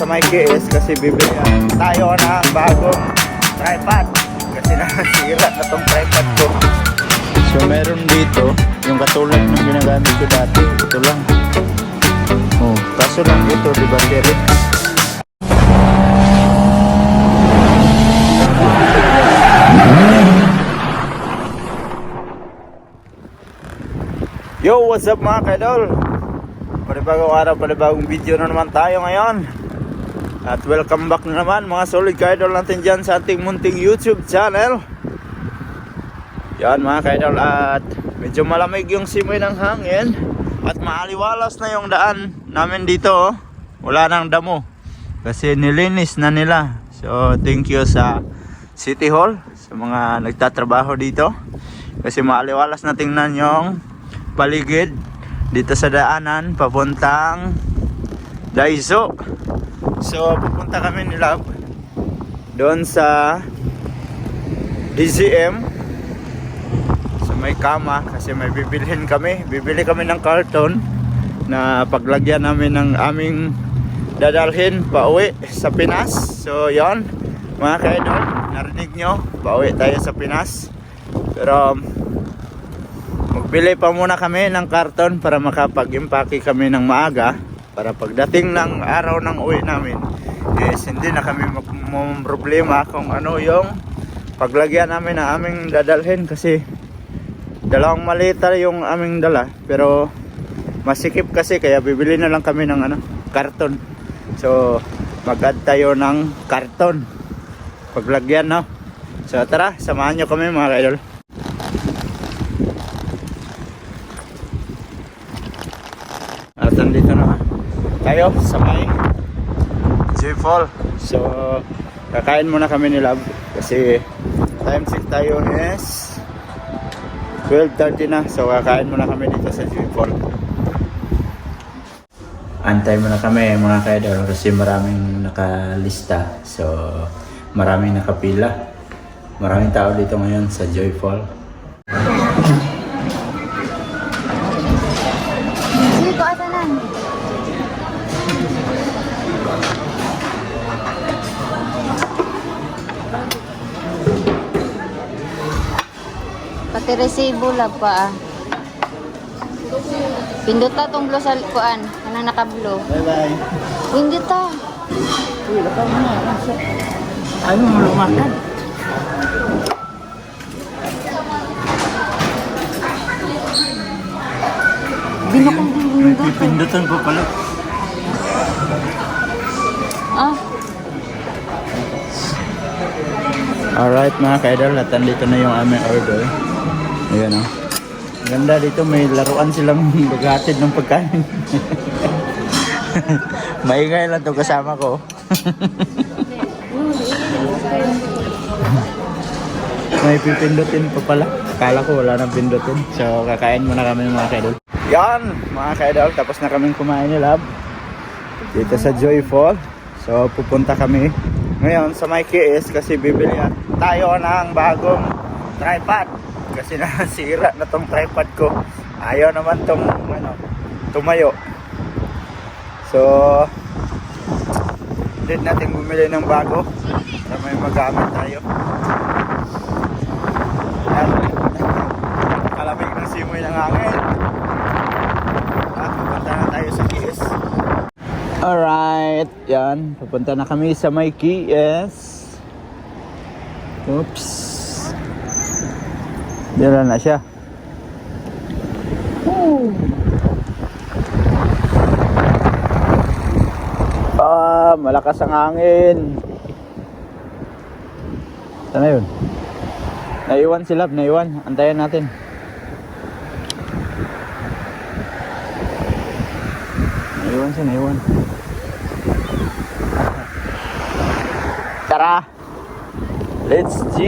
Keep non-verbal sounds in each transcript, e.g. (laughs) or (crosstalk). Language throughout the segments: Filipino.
sa may KS kasi bibili tayo ng bagong tripod. Kasi nasira na tong tripod ko. So meron dito, yung katulad ng ginagamit ko dati, ito lang. Oh, kaso lang ito, di battery. Yo, what's up mga kaidol? Panibagong araw, panibagong video na naman tayo ngayon. At welcome back na naman mga solid kaidol natin dyan sa ating munting YouTube channel. Yan mga kaidol at medyo malamig yung simoy ng hangin. At maaliwalas na yung daan namin dito. oh. Wala nang damo. Kasi nilinis na nila. So thank you sa City Hall, sa mga nagtatrabaho dito. Kasi maaliwalas na tingnan yung paligid dito sa daanan papuntang Daiso. So pupunta kami ni Love doon sa DZM sa may kama kasi may bibilhin kami. Bibili kami ng karton na paglagyan namin ng aming dadalhin pauwi sa Pinas. So yon mga kaidol, narinig nyo, pauwi tayo sa Pinas. Pero Magbili pa muna kami ng karton para makapag-impake kami ng maaga para pagdating ng araw ng uwi namin is hindi na kami mag- problema kung ano yung paglagyan namin ng aming dadalhin kasi dalawang malita yung aming dala. Pero masikip kasi kaya bibili na lang kami ng ano karton. So mag-add tayo ng karton. Paglagyan no? So tara samahan nyo kami mga kaidol At nandito na tayo sa may J-Fall. So, kakain muna kami ni Love kasi time check tayo is 12.30 na. So, kakain muna kami dito sa J-Fall. Antay muna kami mga kaidol kasi maraming nakalista. So, maraming nakapila. Maraming tao dito ngayon sa Joyful. Pati resibo lang pa ah. Pindot ta tong blow sa kuan, kanang naka-blow. Bye-bye. Pindot ta. Uy, lakad mo na. Ayaw mo lumakad. Binakong pindot. Pipindutan ko pala. Ah, Alright mga kaidol, at andito na yung aming order. Ayan o. Ganda dito, may laruan silang (laughs) maghatid ng pagkain. (laughs) Maingay lang to kasama ko. (laughs) may pipindutin pa pala. Akala ko wala nang pindutin. So kakain muna kami mga kaidol. Yan mga kaidol, tapos na kaming kumain ni Lab. Dito sa Joyful. So pupunta kami ngayon sa may KS kasi bibili tayo ng bagong tripod. Kasi (laughs) nasira na tong tripod ko. Ayaw naman tong ano, tumayo. So need natin bumili ng bago para may magamit tayo. Yan. Kalamig ng simoy ng hangin. At pupunta na tayo sa KS. Alright, yan. Pupunta na kami sa may KS. Oops. Diyan na siya. Ah, malakas ang hangin. Saan na yun? Naiwan si Lab, naiwan. Antayin natin. Naiwan siya, naiwan. (laughs) Tara! Let's G!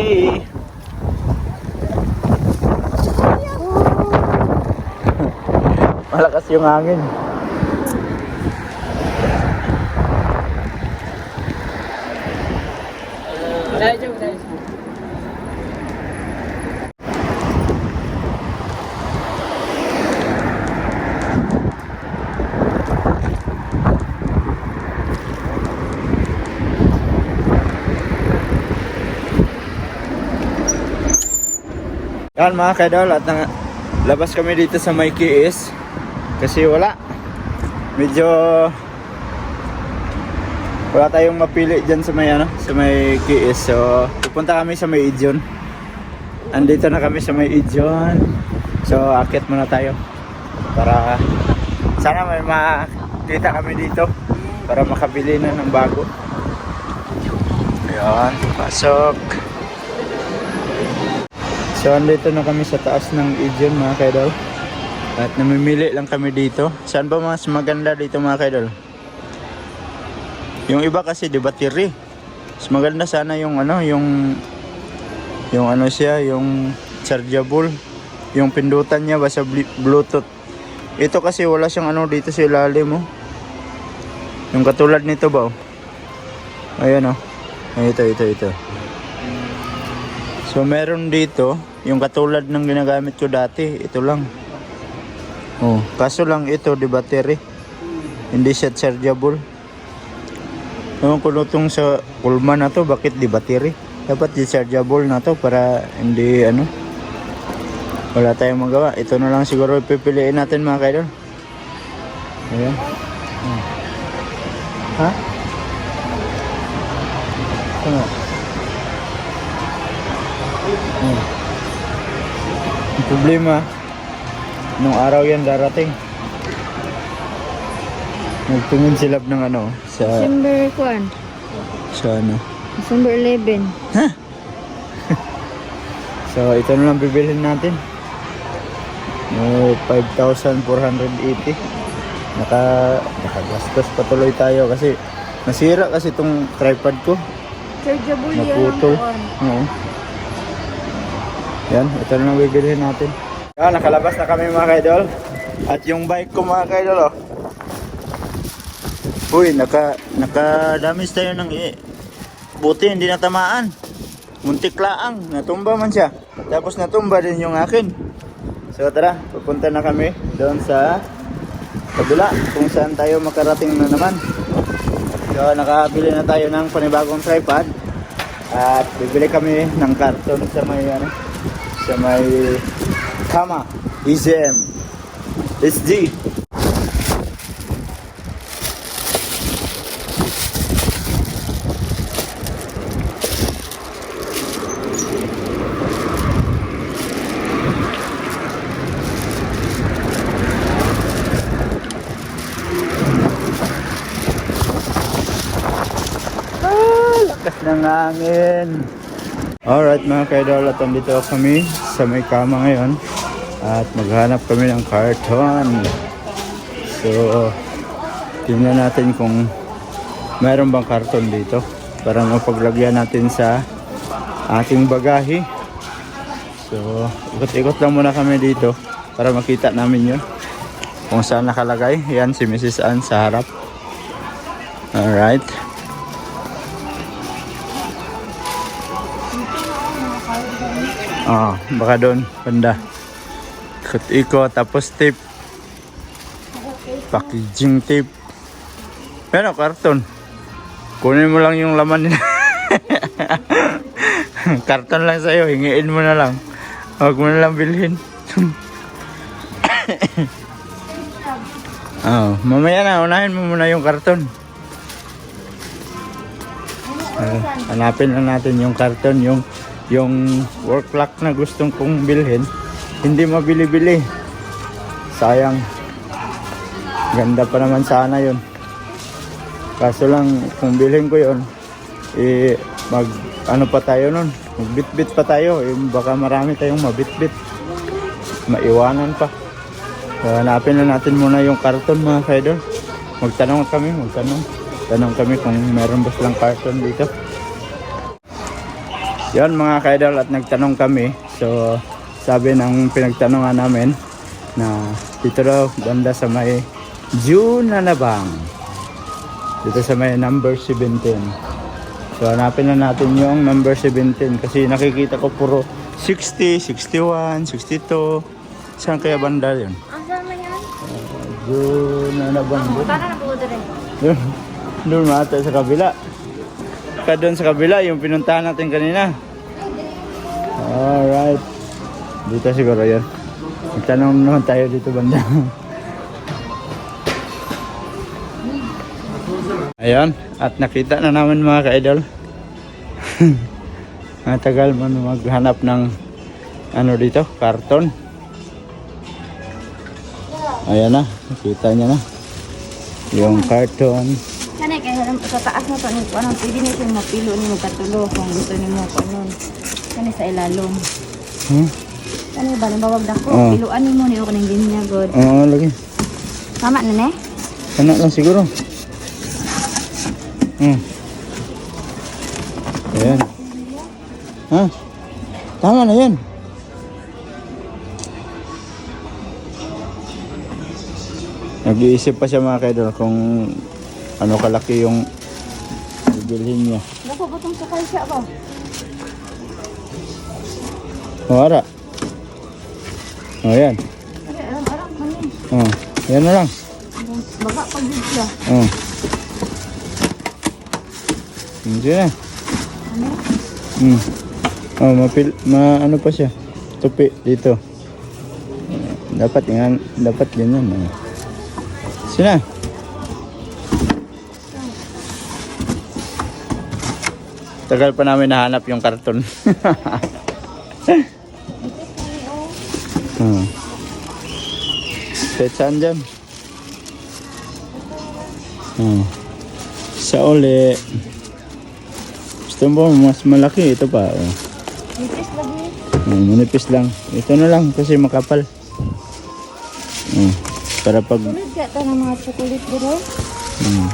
Malakas yung hangin. Yan mga kadol at labas kami dito sa may KS kasi wala. Medyo wala tayong mapili dyan sa may ano, sa may KS. So, pupunta kami sa may Ijon. Andito na kami sa may Ijon. So, akit muna tayo para sana may makita kami dito para makabili na ng bago. Ayan, pasok. So, andito na kami sa taas ng Ijon mga kaidol. At namimili lang kami dito. Saan ba mas maganda dito mga kaidol? Yung iba kasi di battery. Mas maganda sana yung ano, yung yung ano siya, yung chargeable. Yung pindutan niya basta bluetooth. Ito kasi wala siyang ano dito sa ilalim mo. Yung katulad nito ba? oh? Ayan oh. Ito, ito, ito. So meron dito, yung katulad ng ginagamit ko dati, ito lang. Oh, kaso lang ito di battery. Hindi siya chargeable. Ewan ko na tong sa kulma na to, bakit di battery? Dapat di chargeable na to para hindi ano. Wala tayong magawa. Ito na lang siguro pipiliin natin mga kaidol. Ayan. Oh. Ha? Ano? Ang problema, nung araw yan darating. Nagtungin silab ng ano, sa, December kuan. sa ano. December 11. (laughs) So, ito na lang bibilhin natin. No, 5,480. Naka, nakagastos pa tuloy tayo kasi nasira kasi itong tripod ko. Chargeable Naputol. Oo. Yan, ito na lang bibilhin natin. Yan, nakalabas na kami mga kaidol. At yung bike ko mga kaidol, oh. Uy, naka, naka-damage tayo ng i... Buti, hindi natamaan. Muntik laang, natumba man siya. Tapos natumba din yung akin. So tara, pupunta na kami doon sa kabila kung saan tayo makarating na naman. So nakabili na tayo ng panibagong tripod at bibili kami ng karton sa may ano, sa may kama, EZM, SD. Ah, ng hangin. Alright mga kaidol, at andito kami sa may kama ngayon. At maghanap kami ng karton. So, tingnan natin kung mayroon bang karton dito. Para mapaglagyan natin sa ating bagahe. So, ikot-ikot lang muna kami dito para makita namin yun. Kung saan nakalagay. Yan si Mrs. Ann sa harap. Alright. Ah, baka doon, banda. Ikot-ikot, tapos tape. Packaging tape. Pero karton. Kunin mo lang yung laman nila. (laughs) karton lang sa'yo, hingiin mo na lang. Huwag mo na lang bilhin. (coughs) oh, mamaya na, unahin mo muna yung karton. Ah, hanapin na natin yung karton, yung yung work clock na gustong kong bilhin, hindi mabili-bili. Sayang. Ganda pa naman sana yon. Kaso lang, kung bilhin ko yon, eh, mag, ano pa tayo nun, magbitbit pa tayo, eh, baka marami tayong mabitbit. Maiwanan pa. So, hanapin na natin muna yung karton mga kaidol. Magtanong kami, magtanong. Tanong kami kung meron ba silang karton dito. Yon mga kaidol at nagtanong kami. So sabi ng pinagtanongan namin na dito daw banda sa may June na nabang. Dito sa may number 17. So hanapin na natin yung number 17 kasi nakikita ko puro 60, 61, 62. Saan kaya banda yun? Saan man yan? June na nabang. Doon. Para na po rin. Doon, doon mata sa kabila. Ka doon sa kabila, yung pinuntahan natin kanina. Alright. Dito siguro yun. Magtanong naman tayo dito banda. Ayan, at nakita na namin mga ka-idol. (laughs) Matagal man maghanap ng ano dito, karton. Ayan na, nakita niya na. Yung karton. Kani kay halam sa taas na to ni ano pwede ni siya mapilo ni mo katulo kung gusto nimo kanon. Kani sa ilalom. Hmm? Kani ba nabawag dako Oh. piluan nimo ni ako ning ginya god. Oo, lagi. Tama na ne? Anak lang siguro. Hmm. Ayan. Ha? Tama na yan. Nag-iisip pa siya mga kaidol kung ano kalaki yung bibilhin niya. Dako butong sakay siya ba? Wala. O yan. Kani aram aram kani. O. Yan na lang. Baga pag siya. O. Hindi na. Ano? Hmm. Oh, mapil ma ano pa siya? Tupi dito. Eh, Dapat yan, dapat ganyan. Oh. Sina? Tagal pa namin nahanap yung karton. (laughs) Kahit saan dyan? Hmm. Sa uli. Gusto mo mas malaki ito pa. Oh. Itis lagi. Hmm, manipis lang. Ito na lang kasi makapal. Hmm. Para pag Tulad ka ng mga chocolate dito. hmm.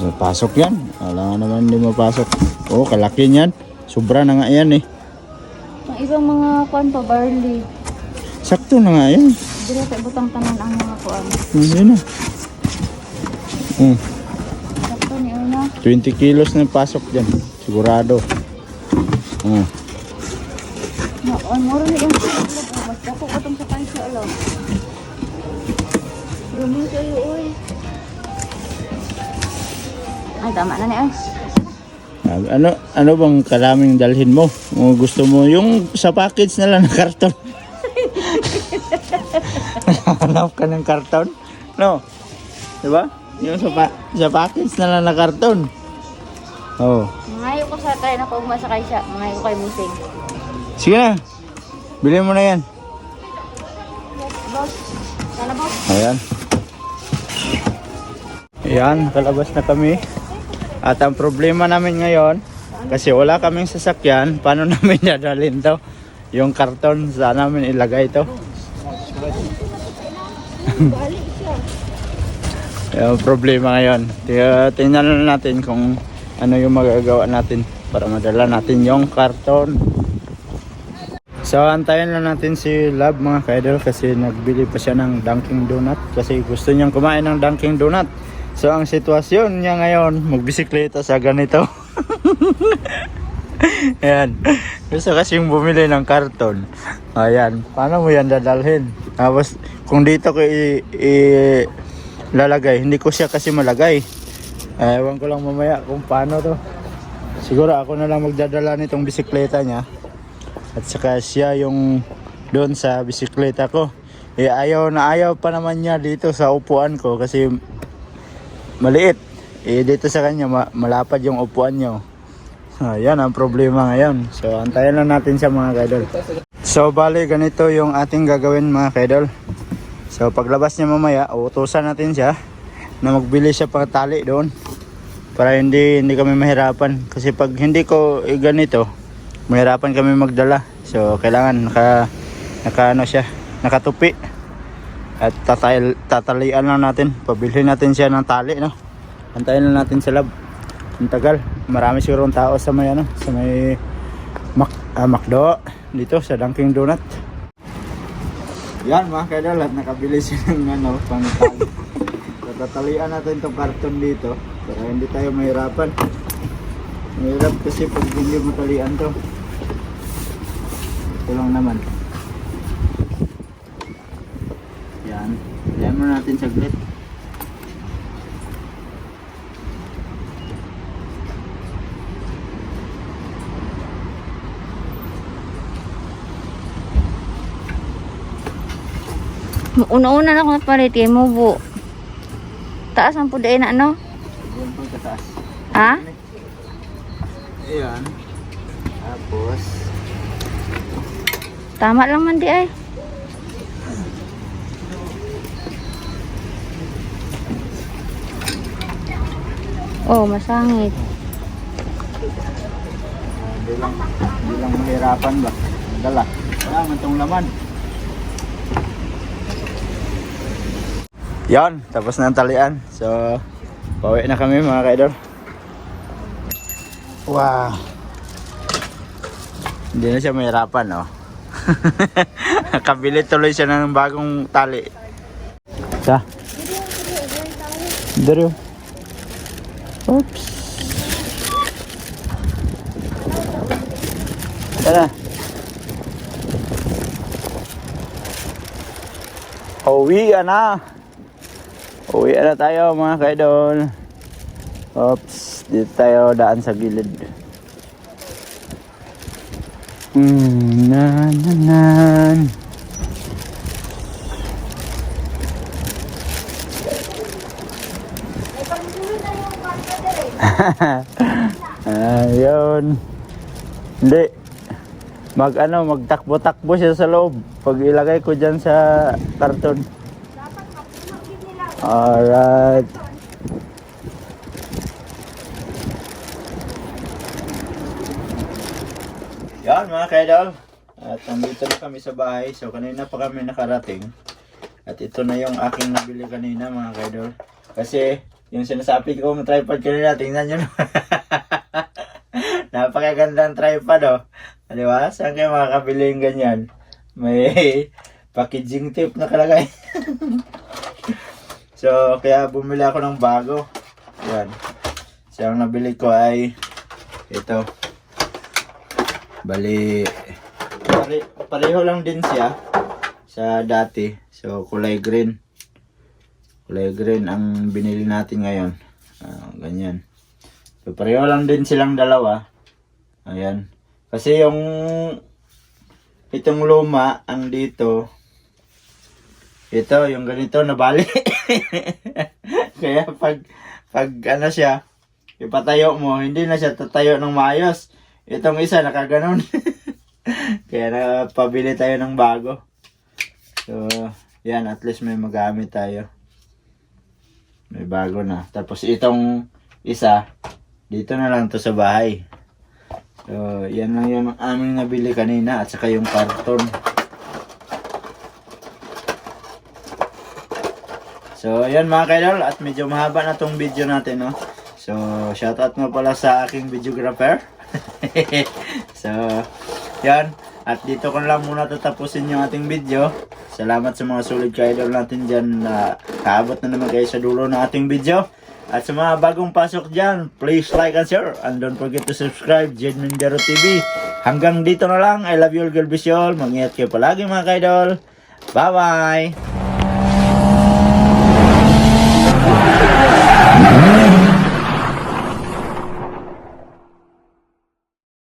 so, pasok yan. Wala naman hindi mapasok. Oo, kalaki niyan. Sobra na nga yan eh. Ang ibang mga kwan pa barley. Sakto na nga yan. Dili kay butang tanan ang mga kuan. Hmm, yun na. Hmm. Sakto ni una. 20 kilos na pasok dyan. Sigurado. Hmm. Na on moro ni yung oh. Basta ko butong sakay siya alam. Dumi kayo oy. Ay tama na ni ay. Ah, Ano ano bang karaming dalhin mo? Kung gusto mo yung sa package na lang na karton. Hanap ka ng karton? No. 'Di ba? Yung sa, pa- sa package na lang na karton. Oh. Mangayo ko sa try na kung masakay siya. Mangayo ko kay Musing. Sige na. Bili mo na yan. Boss. Sana boss. Ayan. Ayan, kalabas na kami. At ang problema namin ngayon, kasi wala kaming sasakyan, paano (laughs) namin dadalhin to? Yung karton, saan namin ilagay to? Bali siya. Yung problema ngayon. Tingnan na natin kung ano yung magagawa natin para madala natin yung karton. So, antayin lang natin si Love mga kaidol kasi nagbili pa siya ng Dunkin Donut kasi gusto niyang kumain ng Dunkin Donut. So, ang sitwasyon niya ngayon, magbisikleta sa ganito. (laughs) Ayan. Gusto kasi yung bumili ng karton. Ayan. Paano mo yan dadalhin? Tapos, kung dito ko i, lalagay, hindi ko siya kasi malagay. Eh, ewan ko lang mamaya kung paano to. Siguro ako na lang magdadala nitong bisikleta niya. At saka siya yung doon sa bisikleta ko. Eh ayaw na ayaw pa naman niya dito sa upuan ko kasi maliit. Eh dito sa kanya ma- malapad yung upuan niya. Ah, yan ang problema ngayon. So antayin lang natin siya mga kaidol. So bali ganito yung ating gagawin mga kaidol. So paglabas niya mamaya, utusan natin siya na magbili siya pang tali doon para hindi hindi kami mahirapan. Kasi pag hindi ko eh, ganito mahirapan kami magdala. So kailangan naka naka ano siya nakatupi. At tatay, tatalian lang natin. Pabilhin natin siya ng tali no? Antayin lang natin sa lab. Ang tagal. Marami siguro ang tao sa may ano sa may Mac, ah, Macdo dito sa Dunkin Donut yan mga kaidol at nakabili siya ng ano pang tali (laughs) So, tatalian natin tong karton dito para hindi tayo mahirapan. Mahirap kasi pag hindi mo talian to. Ito lang naman. Yan. Talian mo natin saglit. Una-una na ako napalit kay Mubo. Taas ang puday na ano? Ha? Ayan. Tapos, Tama lang man di ay. Oh, masangit. hindi lang, hindi lang mahirapan ba? Dala. Wala man tong laman. Yan, tapos na ang talian. So, pauwi na kami mga kaidol. Wow. Hindi na siya mahirapan, oh. (laughs) Nakabili tuloy siya ng bagong tali. Sa? Dari. Oops. Tara. Uwi na. Uwi na tayo mga kaidol. Oops. Dito tayo daan sa gilid. Mm, na na nan. (laughs) Ayun. Hindi. Mag ano, magtakbo-takbo siya sa loob. Pag ilagay ko dyan sa karton. Alright. Yan mga kaidol. At nandito na kami sa bahay. So kanina pa kami nakarating. At ito na yung aking nabili kanina mga kaidol. Kasi yung sinasabi ko ng tripod kanina, tingnan nyo na. (laughs) Napakaganda ang tripod oh. Di ba? Saan kayo makakabili yung ganyan? May (laughs) packaging tape nakalagay. (laughs) so, kaya bumili ako ng bago. Yan. So, ang nabili ko ay ito. Bali, pare, pareho lang din siya sa dati. So, kulay green. Kulay green ang binili natin ngayon. Ah, ganyan. So, pareho lang din silang dalawa. Ayan. Kasi yung itong luma, ang dito, ito, yung ganito, nabali. (laughs) (laughs) Kaya pag, pag ano siya, ipatayo mo, hindi na siya tatayo ng maayos. Itong isa, nakaganon. (laughs) Kaya napabili tayo ng bago. So, yan, at least may magamit tayo. May bago na. Tapos itong isa, dito na lang to sa bahay. So, yan lang yung aming nabili kanina at saka yung karton. So, yan mga kaidol at medyo mahaba na tong video natin, no? So, shoutout mo pala sa aking videographer. (laughs) so, yan. At dito ko lang muna tatapusin yung ating video. Salamat sa mga solid ka-idol natin dyan na kaabot na naman kayo sa dulo ng ating video. At sa mga bagong pasok dyan, please like and share. And don't forget to subscribe, Jed Mindero TV. Hanggang dito na lang. I love you all, God bless you kayo palagi mga ka-idol. Bye-bye!